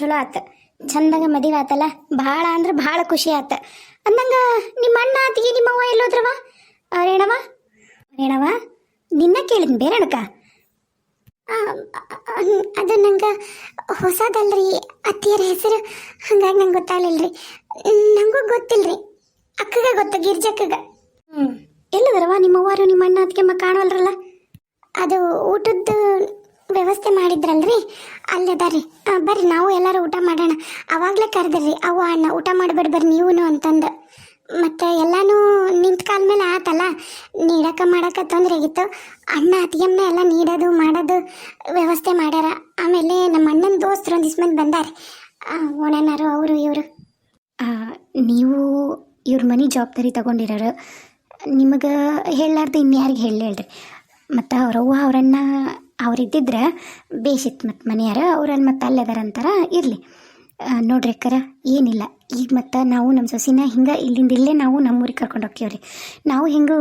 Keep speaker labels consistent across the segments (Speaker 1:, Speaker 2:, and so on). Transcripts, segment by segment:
Speaker 1: ಚಲೋ ಆತ. ಚಂದಾಗ ಮದುವೆ ಆತಲ್ಲ. ಭಾಳ ಅಂದ್ರೆ ಭಾಳ ಖುಷಿ ಆತ. ಅಂದಂಗ ನಿಮ್ಮ ಅಣ್ಣ ಅತ್ತಿಗೆ ನಿಮ್ಮವ್ವ ಎಲ್ಲೋದ್ರವ? ರೇಣವ ರೇಣವ ನಿನ್ನ ಕೇಳಿದ್ನ ಬೇರೆ ಅಣಕ? ಅದು ನಂಗೆ ಹೊಸದಲ್ರಿ ಅತ್ತಿಯರ ಹೆಸರು. ಹಂಗಾಗಿ ನಂಗೆ ಗೊತ್ತಾಗಲಿಲ್ರಿ. ನಂಗೂ ಗೊತ್ತಿಲ್ರಿ. ಅಕ್ಕಗ ಗೊತ್ತ ಗಿರ್ಜಕ್ಕಗ. ಹ್ಞೂ ಎಲ್ಲದರವ ನಿಮ್ಮವ್ವಾರು ನಿಮ್ಮ ಅಣ್ಣ ಅದಕ್ಕೆ ಕಾಣವಲ್ರಲ್ಲ? ಅದು ಊಟದ್ದು ವ್ಯವಸ್ಥೆ ಮಾಡಿದ್ರಲ್ರಿ ಅಲ್ಲೇ ಬರ್ರಿ. ನಾವು ಎಲ್ಲರೂ ಊಟ ಮಾಡೋಣ. ಅವಾಗಲೇ ಕರೆದ್ರಿ. ಅವ್ವ, ಅಣ್ಣ, ಊಟ ಮಾಡಬೇಡಿ ಬರ್ರಿ ನೀವು ಅಂತಂದು. ಮತ್ತು ಎಲ್ಲನೂ ನಿಂತ ಕಾಲ ಮೇಲೆ ಆತಲ್ಲ? ನೀಡಕ್ಕೆ ಮಾಡಕ ತೊಂದರೆ ಆಗಿತ್ತು. ಅಣ್ಣ ಅತಿಯಮ್ಮ ಎಲ್ಲ ನೀಡೋದು, ಮಾಡೋದು ವ್ಯವಸ್ಥೆ ಮಾಡ್ಯಾರ. ಆಮೇಲೆ ನಮ್ಮ ಅಣ್ಣನ ದೋಸ್ತರು ಒಂದು ಮಂದಿ ಬಂದಾರೆ. ಓಣನಾರು ಅವರು, ಇವರು. ನೀವು ಇವ್ರ ಮನೆ ಜವಾಬ್ದಾರಿ ತಗೊಂಡಿರೋರು. ನಿಮಗೆ ಹೇಳಲಾರ್ದು ಇನ್ಯಾರಿಗೆ ಹೇಳಿ ಹೇಳ್ರಿ ಮತ್ತು ಅವ್ರವ್ವ, ಅವರನ್ನ ಅವ್ರಿದ್ದಿದ್ರೆ ಬೇಸಿತ್ತು ಮತ್ತು ಮನೆಯಾರ ಅವ್ರಲ್ಲಿ ಮತ್ತೆ ಅಲ್ಲದಾರ ಅಂತಾರ ಇರಲಿ ನೋಡ್ರಿ ಅಕ್ಕರ, ಏನಿಲ್ಲ. ಈಗ ಮತ್ತು ನಾವು ನಮ್ಮ ಸೊಸಿನ ಹಿಂಗೆ ಇಲ್ಲಿಂದ ಇಲ್ಲೇ ನಾವು ನಮ್ಮೂರಿಗೆ ಕರ್ಕೊಂಡು ಹೋಗ್ತೀವ್ರಿ. ನಾವು ಹಿಂಗೆ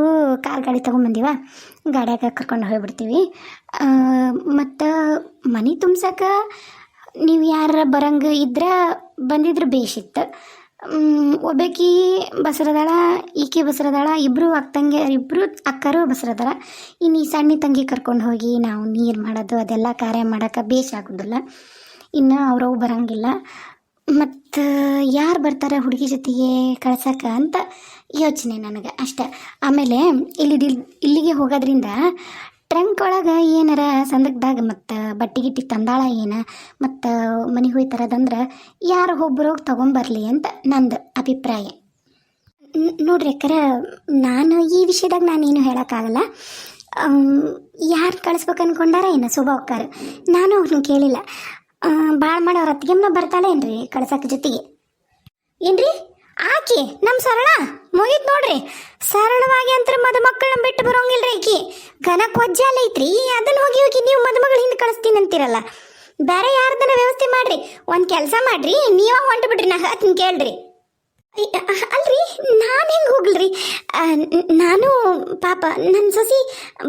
Speaker 1: ಕಾರ್ ಗಾಡಿ ತೊಗೊಂಬಂದಿವ, ಗಾಡ್ಯಾಗ ಕರ್ಕೊಂಡು ಹೋಗ್ಬಿಡ್ತೀವಿ. ಮತ್ತು ಮನೆ ತುಂಬ್ಸಕ್ಕೆ ನೀವು ಯಾರ ಬರಂಗ ಇದ್ರೆ ಬಂದಿದ್ರೆ ಬೇಷಿತ್ತು ಒಬ್ಬಾಕಿ ಬಸರದಾಳ, ಈಕೆ ಬಸರದಾಳ ಇಬ್ಬರು ಅಕ್ಕಂಗೆ ಇಬ್ಬರು ಅಕ್ಕರು ಬಸರದಾಳ. ಇನ್ನು ಈ ಸಣ್ಣ ತಂಗಿ ಕರ್ಕೊಂಡು ಹೋಗಿ ನಾವು ನೀರು ಮಾಡೋದು, ಅದೆಲ್ಲ ಕಾರ್ಯ ಮಾಡೋಕೆ ಬೇಷ್ ಆಗೋದಿಲ್ಲ. ಇನ್ನು ಅವ್ರವು ಬರಂಗಿಲ್ಲ. ಮತ್ತು ಯಾರು ಬರ್ತಾರೆ ಹುಡುಗಿ ಜೊತೆಗೆ ಕಳ್ಸೋಕೆ ಅಂತ ಯೋಚನೆ ನನಗೆ ಅಷ್ಟೆ. ಆಮೇಲೆ ಇಲ್ಲಿ ಇಲ್ಲಿಗೆ ಹೋಗೋದ್ರಿಂದ ಟ್ರಂಕ್ ಒಳಗೆ ಏನಾರ ಸಂದಕ್ದಾಗ ಮತ್ತು ಬಟ್ಟೆ ಗಿಟ್ಟಿ ತಂದಾಳ ಏನ, ಮತ್ತು ಮನೆಗೆ ಹೋಯ್ತಾರದಂದ್ರೆ ಯಾರು ಒಬ್ಬರೋಗಿ ತೊಗೊಂಬರ್ಲಿ ಅಂತ ನಂದು ಅಭಿಪ್ರಾಯ. ನೋಡ್ರಿ ಅಕ್ಕರ, ನಾನು ಈ ವಿಷಯದಾಗ ನಾನೇನು ಹೇಳೋಕ್ಕಾಗಲ್ಲ. ಯಾರು ಕಳಿಸ್ಬೇಕು ಅನ್ಕೊಂಡಾರ ಏನು ಅಕ್ಕಾರ ನಾನು ಅವ್ರನ್ನ ಕೇಳಿಲ್ಲ. ಭಾಳ ಮಾಡಿ ಬರ್ತಾಳೆ ಏನು ರೀ ಕಳ್ಸಕ್ಕೆ ಜೊತೆಗೆ? ಏನ್ರಿ? ಆಕಿ ನಮ್ಮ ಸರಳ, ಮುಗಿತ್ ನೋಡ್ರಿ. ಸರಳವಾಗಿ ಅಂತ ಮದುಮಕ್ಕಳನ್ನ ಬಿಟ್ಟು ಬರೋಂಗಿಲ್ರಿ ಈಕಿ ಘನ ಕೊಜ್ಜಾಲ ಐತ್ರಿ ಅದನ್ನ ಹೋಗಿ ಹೋಗಿ ನೀವು ಮದುಮಗಳ ಹಿಂದೆ ಕಳಿಸ್ತೀನಿ ಅಂತೀರಲ್ಲ. ಬೇರೆ ಯಾರ್ದನ ವ್ಯವಸ್ಥೆ ಮಾಡ್ರಿ, ಒಂದು ಕೆಲಸ ಮಾಡ್ರಿ, ನೀವ ಹೊಂಟು ಬಿಡ್ರಿ, ನಾ ಹತ್ತಿನ ಕೇಳ್ರಿ. ಅಲ್ರಿ, ನಾನು ಹೆಂಗ್ ಹೋಗ್ಲ್ರಿ? ನಾನು ಪಾಪ ನನ್ನ ಸೊಸಿ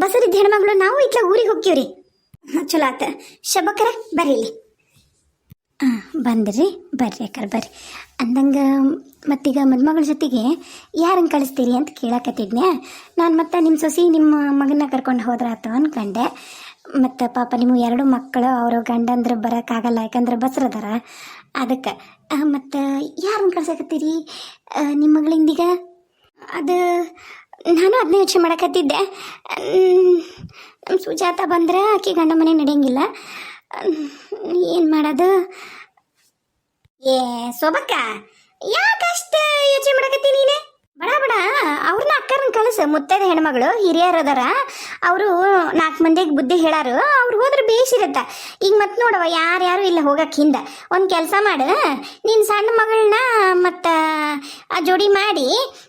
Speaker 1: ಬಸರಿದ್ದ ಹೆಣ್ಮಗಳು, ನಾವು ಇತ್ಲ ಊರಿಗೆ ಹೋಗ್ತೀವ್ರಿ. ಚಲೋ ಆತ. ಶಬಕರ ಬರೀಲಿ ಹಾಂ, ಬಂದ್ರಿ, ಬರ್ರಿ ಅಕ್ಕರ್, ಬರ್ರಿ. ಅಂದಂಗೆ, ಮತ್ತೀಗ ಮದುಮಗಳ ಜೊತೆಗೆ ಯಾರನ್ನು ಕಳಿಸ್ತೀರಿ ಅಂತ ಕೇಳಕತ್ತಿದ್ನೆ ನಾನು ಮತ್ತೆ ನಿಮ್ಮ ಸೊಸಿ ನಿಮ್ಮ ಮಗನ ಕರ್ಕೊಂಡು ಹೋದ್ರಾತು ಅಂದ್ಕೊಂಡೆ ಮತ್ತು ಪಾಪ ನಿಮಗೆ ಎರಡು ಮಕ್ಕಳು, ಅವರು ಗಂಡಂದ್ರೆ ಬರೋಕ್ಕಾಗಲ್ಲ, ಯಾಕಂದ್ರೆ ಬಸ್ರದಾರ. ಅದಕ್ಕೆ ಮತ್ತು ಯಾರನ್ನು ಕಳ್ಸಕತ್ತೀರಿ? ನಿಮ್ಮ ಮಗಳಿಂದೀಗ ಅದು, ನಾನು ಅದನ್ನೇ ಯೋಚನೆ ಮಾಡಕತ್ತಿದ್ದೆ. ನಮ್ಮ ಸುಜಾತ ಬಂದ್ರೆ ಆಕೆ ಗಂಡ ಮನೆ ನಡೆಯಂಗಿಲ್ಲ. ಏನು ಮಾಡೋದು? ಏ ಸೊಬಕ್ಕ? ಯಾಕಷ್ಟ ಯೋಚನೆ ಮಾಡಕತ್ತಿ ನೀನೆ? ಬಡ ಬಡ ಅವ್ರನ್ನ ಅಕ್ಕರನ್ನ ಕಳಿಸ. ಮುತ್ತೈದ ಹೆಣ್ಮಗಳು, ಹಿರಿಯರು ಅದಾರ. ಅವರು ನಾಲ್ಕು ಮಂದಿಗೆ ಬುದ್ಧಿ ಹೇಳಾರು. ಅವ್ರು ಹೋದ್ರೆ ಬೇಸಿರತ್ತ ಈಗ ಮತ್ತೆ ನೋಡವ ಯಾರ್ಯಾರು ಇಲ್ಲ ಹೋಗಕ್ಕೆ ಹಿಂದೆ. ಒಂದು ಕೆಲಸ ಮಾಡು. ನಿನ್ನ ಸಣ್ಣ ಮಗಳನ್ನ ಮತ್ತು ಆ ಜೋಡಿ ಮಾಡಿ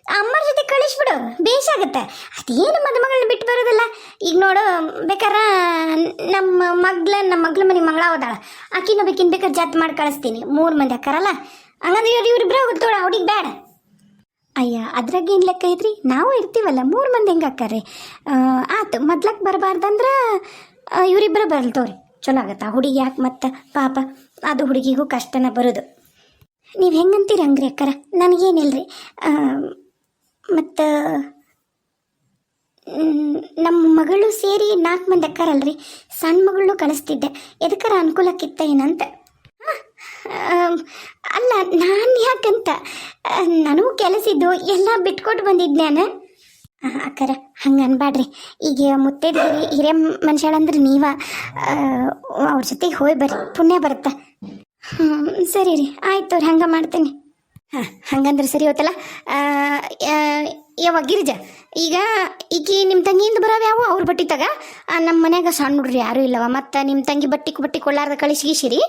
Speaker 1: ಅಮ್ಮರ ಜೊತೆ ಕಳಿಸ್ಬಿಡು. ಬೇಸಾಗತ್ತೆ ಅದೇನು ಮದುಮಗಳನ್ನ ಬಿಟ್ಟು ಬರೋದಿಲ್ಲ. ಈಗ ನೋಡು, ಬೇಕಾರ ನಮ್ಮ ಮಗ್ಳ ನಮ್ಮ ಮಗ್ಳ ಮನೆ ಮಗಳ ಹೋದಾಳ ಆಕಿನ ಬೇಕಿನ ಬೇಕಾದ್ರೆ ಜತ್ ಮಾಡಿ ಕಳಿಸ್ತೀನಿ. ಮೂರು ಮಂದಿ ಅಕ್ಕಾರಲ್ಲ. ಹಂಗಂದ್ರೆ ಇವ್ರು ಇವ್ರಿಬ್ರು ಹೋಗುತ್ತೋಳ ಅವ್ರಿಗೆ ಬೇಡ ಅಯ್ಯ, ಅದ್ರಾಗ ಏನು ಲೆಕ್ಕ ಐತ್ರಿ? ನಾವು ಇರ್ತೀವಲ್ಲ, ಮೂರು ಮಂದಿ ಹೆಂಗೆ ಅಕ್ಕಾರಿ ಆತು ಮೊದ್ಲಕ್ಕೆ ಬರಬಾರ್ದಂದ್ರೆ ಇವರಿಬ್ಬರು ಬರಲ್ತವ್ರಿ ಚಲೋ ಆಗತ್ತ? ಹುಡುಗಿ ಯಾಕೆ ಮತ್ತೆ? ಪಾಪ, ಅದು ಹುಡುಗಿಗೂ ಕಷ್ಟನ ಬರೋದು. ನೀವು ಹೆಂಗಂತೀರಿ ಹಂಗ್ರಿ ಅಕ್ಕಾರ? ನನಗೇನಿಲ್ರಿ. ಮತ್ತು ನಮ್ಮ ಮಗಳು ಸೇರಿ ನಾಲ್ಕು ಮಂದಿ ಅಕ್ಕಾರಲ್ರಿ. ಸಣ್ಣ ಮಗಳು ಕಳಿಸ್ತಿದ್ದೆ. ಎದಕ್ಕಾರ ಅನುಕೂಲಕ್ಕಿತ್ತ ಏನಂತ? ಅಲ್ಲ, ನಾನು ಯಾಕಂತ? ನಾನು ಕೆಲಸಿದ್ದು ಎಲ್ಲ ಬಿಟ್ಕೊಟ್ಟು ಬಂದಿದ್ದೆ ನಾನು ಅಕ್ಕರ, ಹಂಗೆ ಅನ್ಬೇಡ್ರಿ ಈಗ ಮುತ್ತೈದ ಹಿರಿ ಹಿರಿಯ ಮನುಷ್ಯಳಂದ್ರೆ ನೀವ. ಅವ್ರ ಜೊತೆಗೆ ಹೋಗಿ ಬರ್ರಿ ಪುಣ್ಯ ಬರುತ್ತೆ? ಹ್ಞೂ ಸರಿ ರೀ, ಆಯ್ತು ಅವ್ರಿ ಹಂಗೆ ಮಾಡ್ತೀನಿ. ಹಾಂ, ಹಂಗಂದ್ರೆ ಸರಿ ಹೋತಲ್ಲ. ಯಾವ ಗಿರಿಜ, ಈಗ ಈಕಿ ನಿಮ್ಮ ತಂಗಿಯಿಂದ ಬರೋವು ಯಾವ? ಅವ್ರ ಬಟ್ಟೆ ತಗ. ನಮ್ಮ ಮನ್ಯಾಗ ಸಣ್ಣ ಹುಡ್ರಿ ಯಾರೂ ಇಲ್ಲವ. ಮತ್ತು ನಿಮ್ಮ ತಂಗಿ ಬಟ್ಟೆ ಬಟ್ಟೆ ಕೊಳ್ಳಾರ್ದ ಕಳಿಸಿಗಿಸಿರಿ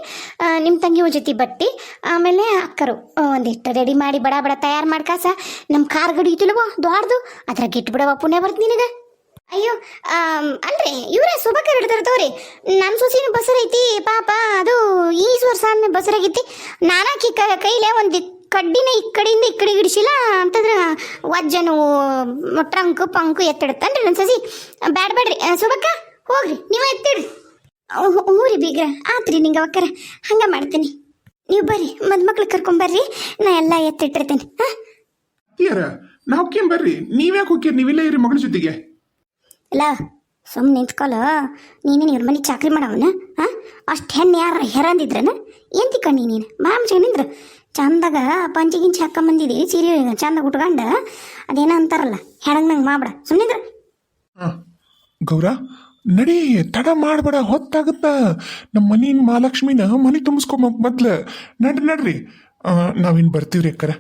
Speaker 1: ನಿಮ್ಮ ತಂಗಿ ಜೊತೆ ಬಟ್ಟೆ, ಆಮೇಲೆ ಅಕ್ಕರು. ಒಂದಿಷ್ಟು ರೆಡಿ ಮಾಡಿ ಬಡ ಬಡ ತಯಾರು ಮಾಡ್ಕಾಸ ನಮ್ಮ ಕಾರ್ ಗಡಿ ಇತ್ತಿಲ್ವೋ ದೊಡ್ದು ಅದ್ರಾಗ ಇಟ್ಟು ಬಿಡವ ಪುಣೆ ಬರ್ತ ನಿನಗೆ. ಅಯ್ಯೋ ಅಲ್ರಿ, ಇವರೇ ಸುಬಕರ್ ಹಿಡ್ದಿರ್ತವ್ರಿ ತಗೋರಿ. ನನ್ನ ಸೊಸಿನ ಬಸರೈತಿ, ಪಾಪ, ಅದು ಈಸ್ ವರ್ಷ ಆದ್ಮೇಲೆ ಬಸರಾಗೈತಿ ನಾನಾಕಿ ಕೈಲೆ ಕೈಲೇ ಒಂದು ಕಡ್ಡಿನ ಈ ಕಡೆಯಿಂದ ಈ ಕಡೆಗೆ ಹಿಡಿಸಿಲ್ಲ ಅಂತಂದ್ರೆ ವಜ್ಜನು ಟ್ರಂಕ್ ಪಂಕು ಎತ್ತಿಡುತ್ತನ್ರಿ ನನ್ನ ಸಸಿ? ಬ್ಯಾಡ ಬೇಡ್ರಿ ಸುಬಕ್ಕ ಹೋಗ್ರಿ. ನೀವು ಎತ್ತಿಡ್ರಿ. ಹ್ಞೂ ರೀ ಬೀಗ್ರ. ಆತ್ರಿ ನಿಂಗೆ ಅವಕ್ಕರ ಹಂಗೆ ಮಾಡ್ತೀನಿ. ನೀವು ಬರ್ರಿ. ಮದ್ಮಕ್ಳು ಕರ್ಕೊಂಬರ್ರಿ ನಾ ಎಲ್ಲ ಎತ್ತಿಟ್ಟಿರ್ತೀನಿ. ಹಾಂ?
Speaker 2: ನಾವು ನಾವ್ಕೇನ್ ಬರ್ರಿ. ನೀವ್ಯಾಕೆ ಹೋಗ್ತೀರಿ? ನೀವಿಲ್ಲ ಇರಿ ಮಗಳ ಜೊತೆಗೆ.
Speaker 1: ಅಲ್ಲ ಸುಮ್ಮನೆ ನಿಂತ್ಕೊಲ್ಲ ನೀನೇನು ಇವ್ರ ಮನೆ ಚಾಕ್ರಿ ಮಾಡವನ. ಹಾಂ? ಅಷ್ಟು ಹೆಣ್ಣು ಯಾರ ಹೆರಂದಿದ್ರನ? ಏನ್ ತಿಕ್ಕ ನೀನು? ಮಾಮ್ ನಿಂದ್ರ. ಚಂದಾಗ ಪಂಚಿ ಗಿಂಚಿ ಬಂದಿದಿ ಸೀರೆ ಚಂದಾಗ ಉಟ್ಕೊಂಡು ಅದೇನೋ ಅಂತಾರಲ್ಲ ಹೆಣಂಗ್ ಮಾಡ್ಬೇಡ ಸುಮ್ಮನಿದ್ರ
Speaker 2: ಹಾ ಗೌರ ನಡಿ ತಡ ಮಾಡ್ಬೇಡ ಹೊತ್ತಾಗತ್ತ. ನಮ್ಮ ಮನಿನ ಮಹಾಲಕ್ಷ್ಮಿನ ಮನೆ ತುಂಬಿಸ್ಕೊಂಬ ಮೊದ್ಲ. ನಡ್ರಿ ನಡ್ರಿ. ನಾವಿನ್ ಬರ್ತೀವ್ರಿ ಅಕ್ಕರ.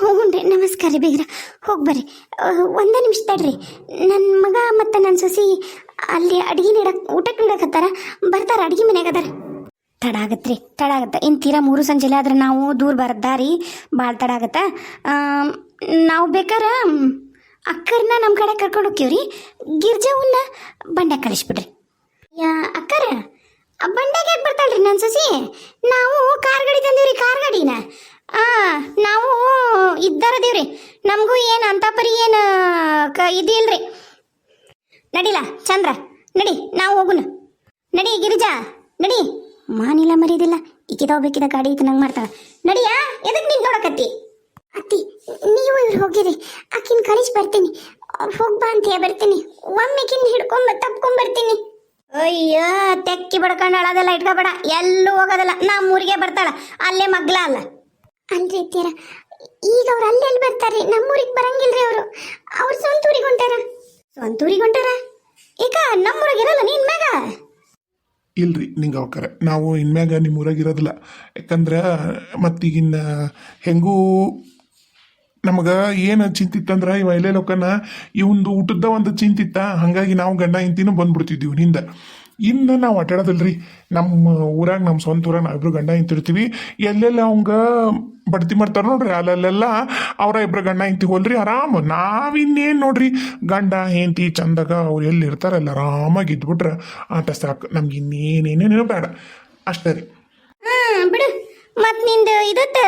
Speaker 1: ಹೋಗುಣ್ರಿ ನಮಸ್ಕಾರ ರೀ ಬೇಗ ಹೋಗಿ ಬರ್ರಿ. ಒಂದೇ ನಿಮಿಷ ತಡ್ರಿ. ನನ್ನ ಮಗ ಮತ್ತು ನನ್ನ ಸೊಸಿ ಅಲ್ಲಿ ಅಡ್ಗೆ ನೀಡಕ್ ಊಟಕ್ಕೆ ನೀಡಕತ್ತಾರ ಬರ್ತಾರ ಅಡಿಗೆ ಮನ್ಯಾಗ ಅದಾರ. ತಡ ಆಗತ್ತೆ ರೀ ತಡ ಆಗತ್ತೆ ಇನ್ನು ತೀರಾ ಮೂರು ಸಂಜೆಲೆ ಆದ್ರೆ ನಾವು ದೂರ ಬರದಾರಿ ದಾರಿ ಭಾಳ ತಡ ಆಗತ್ತೆ ನಾವು ಬೇಕಾರ ಅಕ್ಕರ್ನ ನಮ್ಮ ಕಡೆ ಕರ್ಕೊಂಡು ಹೋಗ್ತೀವ್ರಿ ಗಿರ್ಜಾವನ್ನ ಬಂಡೆ ಕಳಿಸ್ಬಿಡ್ರಿ. ಯಾ, ಅಕ್ಕರ, ಆ ಬಂಡೆಗೆ ಯಾಕೆ ಬರ್ತಾಳ್ರಿ ನನ್ನ ಸಸಿ? ನಾವು ಕಾರ್ ಗಾಡಿ ತಂದೀವ್ರಿ, ಕಾರ್ ಗಾಡಿನ. ನಾವು ಇದ್ದಾರದೀವ್ರಿ ನಮಗೂ ಏನು ಅಂತ ಪರಿ ಏನು, ಕ ಇದಿಲ್ರಿ ನಡಿಲ, ಚಂದ್ರ, ನಡಿ, ನಾವು ಹೋಗುನು. ನಡಿ, ಗಿರಿಜಾ, ನಡಿ. ಮಾನಿಲ್ಲ ಮರೀದಿಲ್ಲ ಈಕಿದ ಹೋಗ್ಬೇಕಿದ ಗಾಡಿ ಇತ್ತು ನಂಗೆ ಮಾಡ್ತಾಳ. ನಡಿಯಾ? ಎದಕ್ಕೆ ನೀನು ನೋಡಕತ್ತಿ? ಅತ್ತಿ, ನೀವು ಇವ್ರು ಹೋಗಿರಿ. ಆಕಿನ ಕಳಿಸಿ ಬರ್ತೀನಿ. ಹೋಗ್ಬಾ ಅಂತ ಬರ್ತೀನಿ. ಒಮ್ಮೆಕಿನ ಹಿಡ್ಕೊಂಡ್ ತಪ್ಕೊಂಡ್ ಬರ್ತೀನಿ. ಅಯ್ಯೋ, ತೆಕ್ಕಿ ಬಡ್ಕೊಂಡು ಅಳೋದೆಲ್ಲ ಇಟ್ಕೋಬೇಡ. ಎಲ್ಲೂ ಹೋಗೋದಲ್ಲ. ನಮ್ಮೂರಿಗೆ ಬರ್ತಾಳ. ಅಲ್ಲೇ ಮಗ್ಲ ಅಲ್ಲ. ಅಲ್ರಿ ತೀರ ಈಗ ಅವ್ರು ಅಲ್ಲೆಲ್ಲಿ ಬರ್ತಾರ್ರಿ? ಬರ್ತಾರೆ ನಮ್ಮೂರಿಗೆ ಬರಂಗಿಲ್ರಿ ಅವರು. ಅವ್ರು ಸ್ವಂತ ಊರಿಗೆ ಹೊಂಟಾರ. ಸ್ವಂತ ಊರಿಗೆ ಹೊಂಟಾರ? ಈಗ ನಮ್ಮೂರಿಗೆ ಇರಲ್ಲ ನೀನ್ ಮ್ಯಾಗ?
Speaker 2: ಇಲ್ರಿ ನಿಂಗೆ ಅವಕರೆ. ನಾವು ಇನ್ಮ್ಯಾಗ ನಿಮ್ಮ ಊರಾಗ ಇರೋದಿಲ್ಲ. ಯಾಕಂದ್ರೆ ಮತ್ತೀಗಿನ್ನ ಹೆಂಗೂ ನಮಗೆ ಏನು ಚಿಂತಿತ್ತಂದ್ರೆ ಇವ ಎಲ್ಲೇ ಲೋಕನ ಇವಂದು ಊಟದ ಒಂದು ಚಿಂತಿತ್ತ. ಹಾಗಾಗಿ ನಾವು ಗಂಡ ಇಂತಿನೂ ಬಂದ್ಬಿಡ್ತಿದ್ದೀವಿ ನಿಂದ. ಇನ್ನು ನಾವು ಆಟಾಡೋದಿಲ್ರಿ ನಮ್ಮ ಊರಾಗ ನಮ್ಮ ಸ್ವಂತ ಊರಾಗ ನಾವಿಬ್ರು ಗಂಡ ಇಂತಿರ್ತೀವಿ ಎಲ್ಲೆಲ್ಲ ಅವಂಗ ಬಡ್ತಿ ಮಾಡ್ತಾರ ನೋಡ್ರಿ. ಅಲ್ಲೆಲ್ಲ ಅವರ ಇಬ್ರು ಗಂಡ ಇಂತಿ ಹೋಲ್ರಿ ಆರಾಮ. ನಾವಿನ್ನೇನು ನೋಡ್ರಿ. ಗಂಡ, ಹೆಂಡತಿ, ಚಂದಗ ಅವ್ರು ಎಲ್ಲಿ ಇರ್ತಾರಲ್ಲ ಆರಾಮಾಗಿ ಇದ್ಬಿಟ್ರೆ. ಆಟ ಸಾಕು. ನಮ್ಗೆ ಇನ್ನೇನೇನೇನೇನೋ ಬೇಡ. ಅಷ್ಟೇ ರೀ.
Speaker 1: ಮತ್ ನಿಂದು ಇದತ್ತ,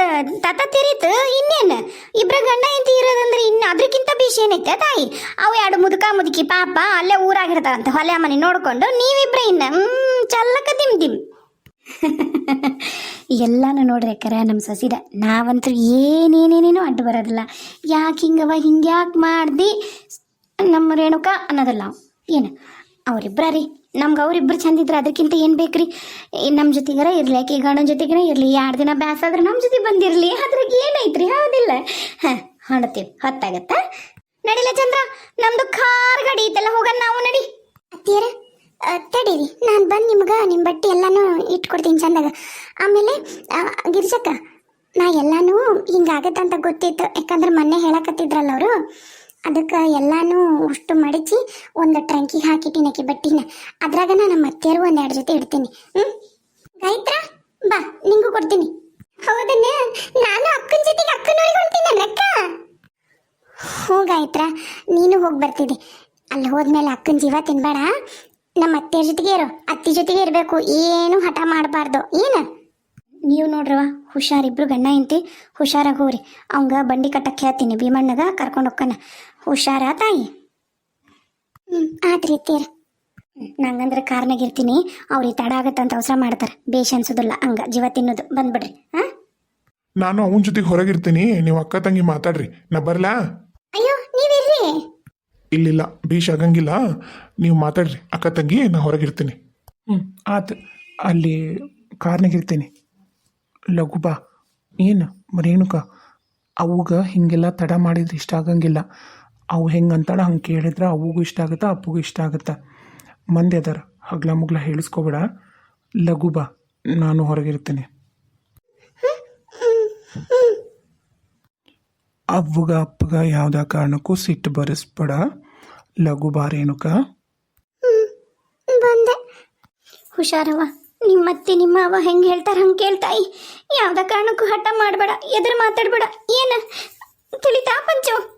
Speaker 1: ತತ ತಿರಿತು ಇನ್ನೇನು? ಇಬ್ರ ಗಂಡ ಹೆಂಡತಿ ಇರೋದಂದ್ರೆ ಇನ್ನು ಅದಕ್ಕಿಂತ ಬೇಷ್ ಏನೈತೆ ತಾಯಿ? ಅವು ಎರಡು ಮುದುಕ ಮುದುಕಿ ಪಾಪ ಅಲ್ಲೇ ಊರಾಗಿರ್ತಾವಂತ ಹೊಲೆ ಮನೆ ನೋಡ್ಕೊಂಡು ನೀವಿಬ್ರ ಇನ್ನ ಚಲ್ಲಕ ದಿಮ್ ದಿಮ್ ಎಲ್ಲಾನು ನೋಡ್ರಿ ಕರೆ ನಮ್ಮ ಸೊಸಿದ, ನಾವಂತೂ ಏನೇನೇನೇನೋ ಅಡ್ಡು ಬರೋದಿಲ್ಲ. ಯಾಕೆ ಹಿಂಗವ ಹಿಂಗ್ಯಾಕೆ ಮಾಡ್ದಿ ನಮ್ಮ ರೇಣುಕ ಅನ್ನೋದಲ್ಲ ಏನು? ಅವರಿಬ್ಬರ ರೀ ನಮ್ಗೆ ಅವರಿಬ್ಬರು ಚಂದಿದ್ರೆ ಅದಕ್ಕಿಂತ ಏನು ಬೇಕ್ರಿ? ನಮ್ಮ ಜೊತೆಗಾರ ಇರಲಿ, ಆಕೆ ಗಂಡನ ಜೊತೆಗರ ಇರಲಿ, ಎರಡು ದಿನ ಬ್ಯಾಸಾದ್ರೆ ನಮ್ಮ ಜೊತೆ ಬಂದಿರಲಿ, ಅದ್ರಾಗ ಏನೈತ್ರಿ? ಹೌದಿಲ್ಲ. ಹಾಂ ಹೊಂಡ್ತೀವಿ ಹೊತ್ತಾಗತ್ತ? ನಡಿಲ ಚಂದ್ರ, ನಮ್ದು ಕಾರ್ ಗಾಡಿ ಐತಲ್ಲ ಹೋಗೋಣ ನಾವು ನಡಿ. ಅತ್ತಿಯರ ತಡೀರಿ, ನಾನು ಬಂದು ನಿಮ್ಗೆ ನಿಮ್ಮ ಬಟ್ಟೆ ಎಲ್ಲಾನು ಇಟ್ಕೊಡ್ತೀನಿ ಚಂದಾಗ. ಆಮೇಲೆ ಗಿರ್ಜಕ್ಕ, ನಾ ಎಲ್ಲಾನು ಹಿಂಗಾಗತ್ತಂತ ಗೊತ್ತಿತ್ತು, ಯಾಕಂದ್ರೆ ಮೊನ್ನೆ ಹೇಳಕತ್ತಿದ್ರಲ್ಲ ಅವರು, ಅದಕ್ಕೆ ಎಲ್ಲಾನು ಅಷ್ಟು ಒಂದು ಟ್ರಂಕಿಗೆ ಹಾಕಿಟ್ಟಿನಕ್ಕೆ ಬಟ್ಟಿನ. ಅದ್ರಾಗ ನಮ್ಮ ಅತ್ತೆಯರು ಒಂದೆರಡು ಜೊತೆ ಇಡ್ತೀನಿ. ಹ್ಮ್? ಗಾಯತ್ರ ಬಾ, ನಿಂಗೂ ಕೊಡ್ತೀನಿ. ಹೌದನ್ನ ನಾನು ಅಕ್ಕನ ಜೊತೆಗೆ ಅಕ್ಕನ ಹೊಂಟೀನಿ ಅಕ್ಕ? ಹ್ಞೂ ಗಾಯತ್ರ, ನೀನು ಹೋಗಿ ಬರ್ತಿದ್ದೆ. ಅಲ್ಲಿ ಹೋದ್ಮೇಲೆ ಅಕ್ಕನ ಜೀವ ತಿನ್ಬೇಡ. ನಮ್ಮ ಅತ್ತೆಯ ಜೊತೆಗೆ ಇರೋ, ಅತ್ತಿ ಜೊತೆಗೆ ಇರಬೇಕು. ಏನು ಹಠ ಮಾಡಬಾರ್ದು. ಏನು? ನೀವು ನೋಡ್ರವ ಹುಷಾರಿಬ್ರು ಗಂಡ ಇಂತಿ ಹುಷಾರಾಗಿ ಹೋಗ್ರಿ. ಅವಂಗ ಬಂಡಿ ಕಟ್ಟಕ್ಕೆ ಹೇಳ್ತೀನಿ ಭೀಮಣ್ಣಗ ಕರ್ಕೊಂಡು ಹೋಗ್ಕನ. ಹುಷಾರಾ ತಾಯಿ? ಹ್ಞೂ ಆತ್ರಿ ತೀರ ನಂಗಂದ್ರೆ ಕಾರ್ನಾಗ ಇರ್ತೀನಿ. ಅವ್ರಿಗೆ ತಡ ಆಗತ್ತಂತ ಅವಸರ ಮಾಡ್ತಾರೆ. ಬೇಷ್ ಅನ್ಸೋದಿಲ್ಲ. ಹಂಗ ಜೀವ ತಿನ್ನೋದು. ಬಂದ್ಬಿಡ್ರಿ ಹಾಂ
Speaker 2: ನಾನು ಅವನ್ ಜೊತೆಗೆ ಹೊರಗಿರ್ತೀನಿ. ನೀವು ಅಕ್ಕ ತಂಗಿ ಮಾತಾಡ್ರಿ. ನಾ ಬರ್ಲಾ?
Speaker 1: ಅಯ್ಯೋ ನೀವಿರ್ರಿ?
Speaker 2: ಇಲ್ಲಿಲ್ಲ. ಭೀಷ್ ಆಗಂಗಿಲ್ಲ. ನೀವು ಮಾತಾಡ್ರಿ. ಅಕ್ಕ ತಂಗಿ ನಾ ಹೊರಗಿರ್ತೀನಿ.
Speaker 3: ಹ್ಞೂ ಆತು. ಅಲ್ಲಿ ಕಾರ್ನಾಗ ಇರ್ತೀನಿ. ಲಘು ಬಾ. ಏನು ರೇಣುಕ ಅವಾಗ ಹಿಂಗೆಲ್ಲ ತಡ ಮಾಡಿದ್ರೆ ಇಷ್ಟ ಆಗಂಗಿಲ್ಲ. ಅವು ಹೆಂಗೆ ಅಂತಾಳೆ ಹಂಗೆ ಕೇಳಿದ್ರೆ ಅವುಗೂ ಇಷ್ಟ ಆಗುತ್ತೆ, ಅಪ್ಪಗೂ ಇಷ್ಟ ಆಗುತ್ತೆ? ಮಂದಿ ಅದಾರ, ಹಗ್ಲ ಮುಗ್ಲ ಹೇಳಿಸ್ಕೊಬೇಡ. ಲಘು ಬಾ, ನಾನು ಹೊರಗಿರ್ತೀನಿ. ಅವ್ವಗ, ಅಪ್ಪಗ ಯಾವುದೇ ಕಾರಣಕ್ಕೂ ಸಿಟ್ಟು ಬರೆಸ್ಬೇಡ. ಲಘು ಬಾರೇನುಕ
Speaker 1: ಬಂದೆ. ಹುಷಾರವ ನಿಮ್ಮತ್ತೆ ನಿಮ್ಮ ಅವ ಹೆಂಗೆ ಹೇಳ್ತಾರ ಹಂಗೆ ಕೇಳ್ತಾಯಿ. ಯಾವ್ದ ಕಾರಣಕ್ಕೂ ಹಠ ಮಾಡಬೇಡ, ಎದುರು ಮಾತಾಡ್ಬೇಡ. ಏನು? ತಿಳಿತಾ ಪಂಚು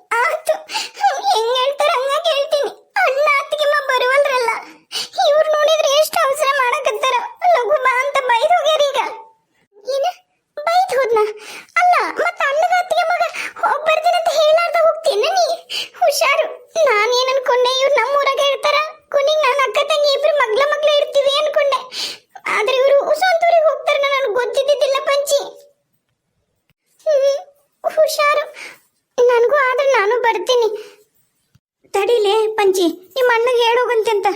Speaker 1: ಬರ್ತೀನಿ. ತಡಿಲೇ, ಪಂಚಿ, ನಿಮ್ಮ ಅಣ್ಣಗೆ ಹೇಳೋಗಂತೆ ಅಂತ.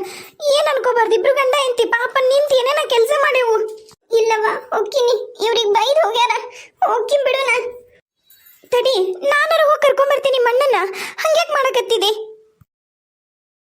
Speaker 1: ಏನ್ ಅನ್ಕೋಬಾರ್ದು, ಇಬ್ರು ಗಂಡ ಎಂತಿ ಪಾಪ ನಿಂತ ಏನೇನ ಕೆಲಸ ಮಾಡೇವು ಇಲ್ಲವ ಹೋಗ್ತೀನಿ. ಇವ್ರಿಗೆ ಬೈದು ಹೋಗ್ಯಾರ. ಹೋಗ್ತೀನಿ ಬಿಡೋಣ. ತಡಿ, ನಾನಾರ ಹೋಗಿ ಕರ್ಕೊಂಬರ್ತೀನಿ ನಿಮ್ಮ ಅಣ್ಣನ ಮಾಡಕತ್ತಿದೆ?